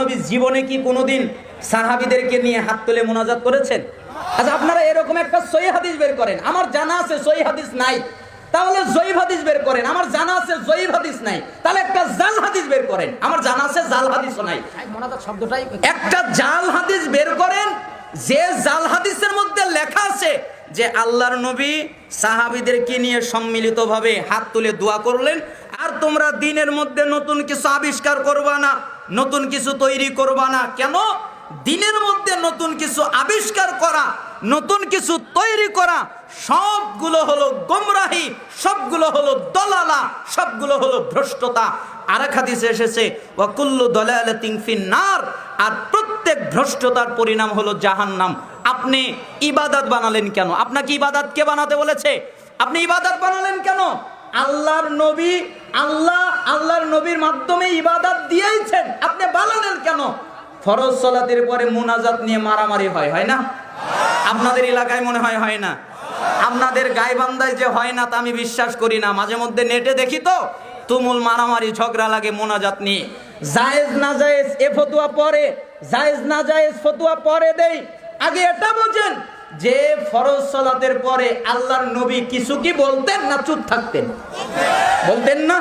নবী জীবনে কি কোনোদিন সাহাবিদেরকে নিয়ে হাত তুলে মোনাজাত করেছেন? আচ্ছা আপনারা এরকম একটা সহি হাদিস বের করেন। আমার জানা আছে সহি হাদিস নাই। তাহলে জয়ীব হাদিস বের করেন। আমার জানা আছে জয়ীব হাদিস নাই। তাহলে একটা জাল হাদিস বের করেন। আমার জানা আছে জাল হাদিসও নাই। মোনাজাত শব্দটাই একটা জাল হাদিস বের করেন যে জাল হাদিসের মধ্যে লেখা আছে যে আল্লাহর নবী সাহাবিদেরকে নিয়ে সম্মিলিতভাবে হাত তুলে দোয়া করলেন আর তোমরা দিনের মধ্যে নতুন কিছু আবিষ্কার করবা না। নতুন কিছু তৈরি করবা না। কেন? দিনের মধ্যে নতুন কিছু আবিষ্কার করা, নতুন কিছু তৈরি করা, সবগুলো হলো গোমরাহি, সবগুলো হলো দলালা, সবগুলো হলো ভ্রষ্টতা। আর এক হাদিসে এসেছে ওয়াকুল্লু দলালাতিন ফিন্নার আর প্রত্যেক ভ্রষ্টতার পরিণাম হলো জাহান্নাম। আপনি ইবাদত বানালেন কেন? আপনাকে ইবাদত কে বানাতে বলেছে? আপনি ইবাদত বানালেন কেন? আল্লাহর নবী আল্লাহ আল্লাহর নবীর মাধ্যমে ইবাদত দিয়েছেন। আপনি বানালেন কেন? ফরজ সলাতের পরে মুনাজাত নিয়ে মারামারি হয় হয় না? আপনাদের এলাকায় মনে হয় হয় না? আপনাদের গাইবান্ধায় যে হয় না, তা আমি বিশ্বাস করি না। মাঝে মধ্যে নেটে দেখি তো, তুমুল মারামারি, ঝগড়া লাগে মোনাজাত নিয়ে। জায়েজ না জায়েজ, এ ফতুয়া পরে, জায়েজ না জায়েজ ফতুয়া পরে দেই। আগে এটা বোঝেন যে ফরজ সলাতের পরে আল্লাহর নবী কিছু কি বলতেন না চুপ থাকতেন? বলতেন না?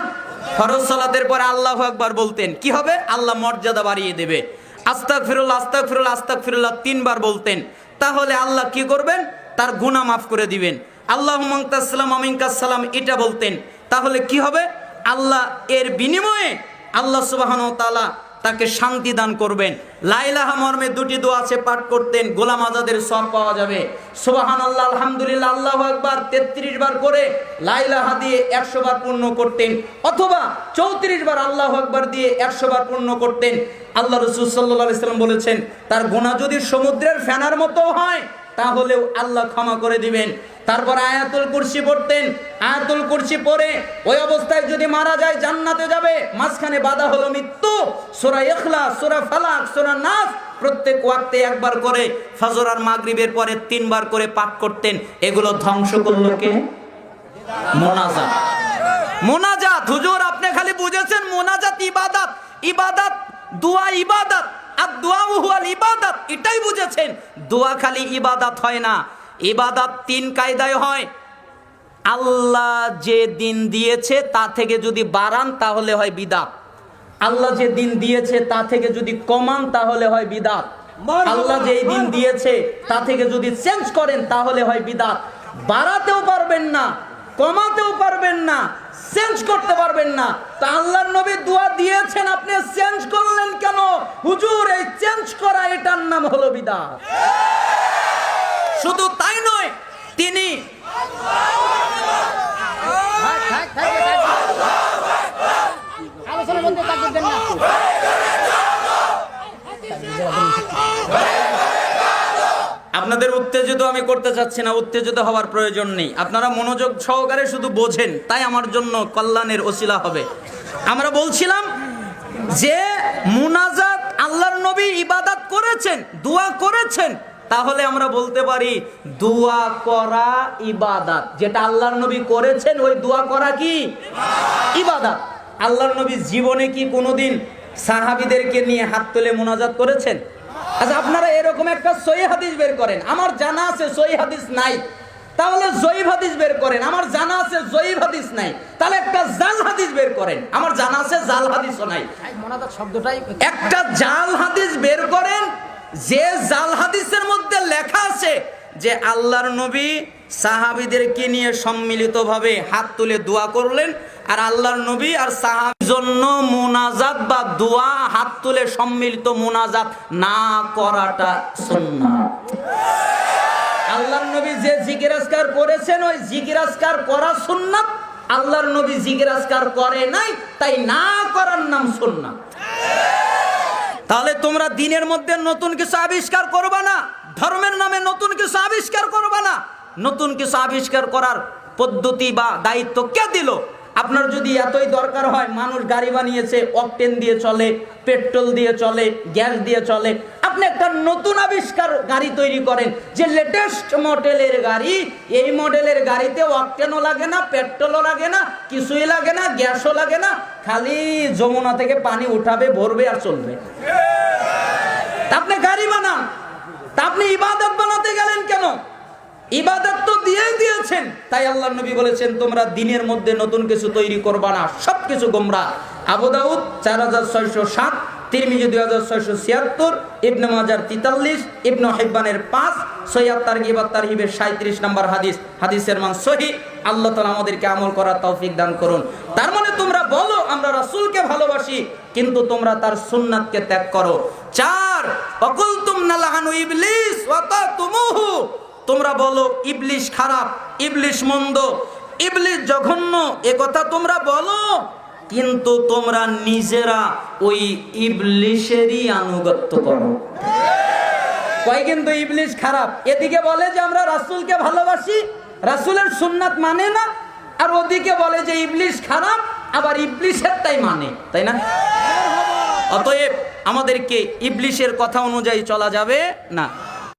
ফরজ সালাতের পরে আল্লাহ একবার বলতেন। কি হবে? আল্লাহ মর্যাদা বাড়িয়ে দেবে। আস্তাক ফিরুল্লাহ আস্তাক ফিরুল্লাহ আস্তাক ফিরুল্লাহ তিনবার বলতেন। তাহলে আল্লাহ কি করবেন? তার গুনাহ মাফ করে দিবেন। আল্লাহ মাংতাসালাম আমিনকাসালাম এটা বলতেন। তাহলে কি হবে? আল্লাহ এর বিনিময়ে আল্লাহ সুবাহন তালা তাকে শান্তি দান করবেন। লাইলাহা মর্মে দুটি দোয়া আছে পাঠ করতেন, গোলাম আজাদের সব পাওয়া যাবে। সোবাহান আল্লাহ আলহামদুলিল্লাহ, আল্লাহ একবার তেত্রিশ বার করে লাইলাহা দিয়ে একশো বার পূর্ণ করতেন, অথবা চৌত্রিশ বার আল্লাহ একবার দিয়ে একশো বার পূর্ণ করতেন। আল্লাহ রসুল সাল্লাহ সাল্লাম বলেছেন, তার গোনা যদি সমুদ্রের ফেনার মতো হয় তাহলেও আল্লাহ ক্ষমা করে দিবেন। তারপর আয়াতুল কুরসি পড়তেন। আয়াতুল কুরসি পড়ে ওই অবস্থায় যদি মারা যায়, জান্নাতে যাবে, মাঝখানে বাধা হলো মৃত্যু। সূরা ইখলাস, সূরা ফালাক, সূরা নাস প্রত্যেক ওয়াক্তে একবার করে ফজর আর মাগরিবের পরে তিনবার করে পাঠ করতেন। এগুলো ধ্বংস করল কে? মোনাজাত। মোনাজাত, হুজুর, আপনি খালি বুঝেছেন মোনাজাত ইবাদত। ইবাদত, দোয়া ইবাদত। ইবাদত এটাই বুঝেছেন। দোয়া খালি ইবাদত হয় না। ইবাদত তিন কায়দায় হয়। আল্লাহ যে দিন দিয়েছে তা থেকে যদি বাড়ান তাহলে হয় বিদাত। আল্লাহ যে দিন দিয়েছে তা থেকে যদি কমান তাহলে হয় বিদাত। আল্লাহ যে দিন দিয়েছে তা থেকে যদি চেঞ্জ করেন তাহলে হয় বিদাত। বাড়াতেও পারবেন না কমাতেও পারবেন না চেঞ্জ করতে পারবেন না। তা আল্লাহর নবী দোয়া দিয়েছেন, আপনি চেঞ্জ করলেন কেন? হুজুর, এই চেঞ্জ করা, এটার নাম হলো বিদাত। শুধু তাই নয়, তিনি থাক, থাক, থাক, থাক। আলোচনার মধ্যে তাকে দেন না আপনাদের উত্তেজিত আমি করতে চাচ্ছি না, উত্তেজিত হওয়ার প্রয়োজন নেই। আপনারা মনোযোগ সহকারে শুধু বোঝেন, তাই আমার জন্য কল্যাণের ওসিলা হবে। আমরা বলছিলাম যে মুনাজাত আল্লাহর নবী ইবাদত করেছেন, দোয়া করেছেন, তাহলে আমরা বলতে পারি দোয়া করা ইবাদাত। যেটা আল্লাহর নবী করেছেন, ওই দোয়া করা কি? ইবাদাত। আল্লাহর নবী জীবনে কি কোনোদিন সাহাবিদেরকে নিয়ে হাত তুলে মোনাজাত করেছেন? আচ্ছা আপনারা এরকম একটা সই হাদিস বের করেন। আমার জানা আছে সই হাদিস নাই। তাহলে জয়ীব হাদিস বের করেন। আমার জানা আছে জয়ীব হাদিস নাই। তাহলে একটা জাল হাদিস বের করেন। আমার জানা আছে জাল হাদিসও নাই। শব্দটাই একটা জাল হাদিস বের করেন যে জাল হাদিসের মধ্যে লেখা আছে যে আল্লাহর নবী সাহাবিদেরকে নিয়ে সম্মিলিতভাবে হাত তুলে দোয়া করলেন আর আল্লাহর নবী আর সাহাবির জন্য মুনাজাত বা দোয়া, হাত তুলে সম্মিলিত মুনাজাত না করাটা সুন্নাত আল্লাহর নবী যে জিজ্ঞাসকার করেছেন, ওই জিজ্ঞাসকার করা সুন্নাত আল্লাহর নবী জিজ্ঞাসকার করে নাই, তাই না করার নাম সুন্নাত তাহলে তোমরা দিনের মধ্যে নতুন কিছু আবিষ্কার করবা না, ধর্মের নামে নতুন কিছু আবিষ্কার করবা না। নতুন কিছু আবিষ্কার করার পদ্ধতি বা দায়িত্ব কে দিল? আপনার যদি এতই দরকার হয়, মানুষ গাড়ি বানিয়েছে অকটেন দিয়ে চলে পেট্রোল দিয়ে চলে গ্যাস দিয়ে চলে, আপনি একটা নতুন আবিষ্কার গাড়ি তৈরি করেন। যে লেটেস্ট মডেলের গাড়ি, এই মডেলের গাড়িতে অকটেনও লাগে না পেট্রোলও লাগে না, কিছুই লাগে না গ্যাসও লাগে না, খালি যমুনা থেকে পানি উঠাবে, ভরবে আর চলবে। আপনি গাড়ি বানান। তা আপনি ইবাদত বানাতে গেলেন কেন? ইবাদত তো দিয়ে দিয়েছেন। তাই আল্লাহ নবী বলেছেন, তোমরা দিনের মধ্যে নতুন কিছু তৈরি করবা না। সব কিছু গোমরা। আবু দাউদ চার হাজার ছয়শো সাত, তিরমিজি দুই হাজার ছয়শো ছিয়াত্তর, ইবনে মাজার তিতাল্লিশ, ইবনে হেব্বানের পাঁচ সৈয়াদ তারগিব তারহিবের সাঁত্রিশ নম্বর হাদিস। হাদিসের মান সহি। আল্লাহ তালা আমাদেরকে আমল করার তৌফিক দান করুন। তার মানে তোমরা বলো, আমরা রাসূলকে ভালোবাসি, কিন্তু তোমরা তার সুন্নাতকে ত্যাগ করো। চার, অকুলতুম নালাহানু ইবলিস ওয়াতাতুমুহু তোমরা বলো, ইবলিশ খারাপ, ইবলিশ মন্দ, ইবলিশ জঘন্য, এ কথা তোমরা বলো। কিন্তু তোমরা নিজেরা ওই ইবলিশেরই আনুগত্য করো। কয় কিন্তু ইবলিশ খারাপ? এদিকে বলে যে আমরা রাসূলকে ভালোবাসি, রাসূলের সুন্নাত মানে না। আর ওদিকে বলে যে ইবলিশ খারাপ, আবার ইবলিশের তাই মানে তাই না? অতএব আমাদেরকে ইবলিশের কথা অনুযায়ী চলা যাবে না।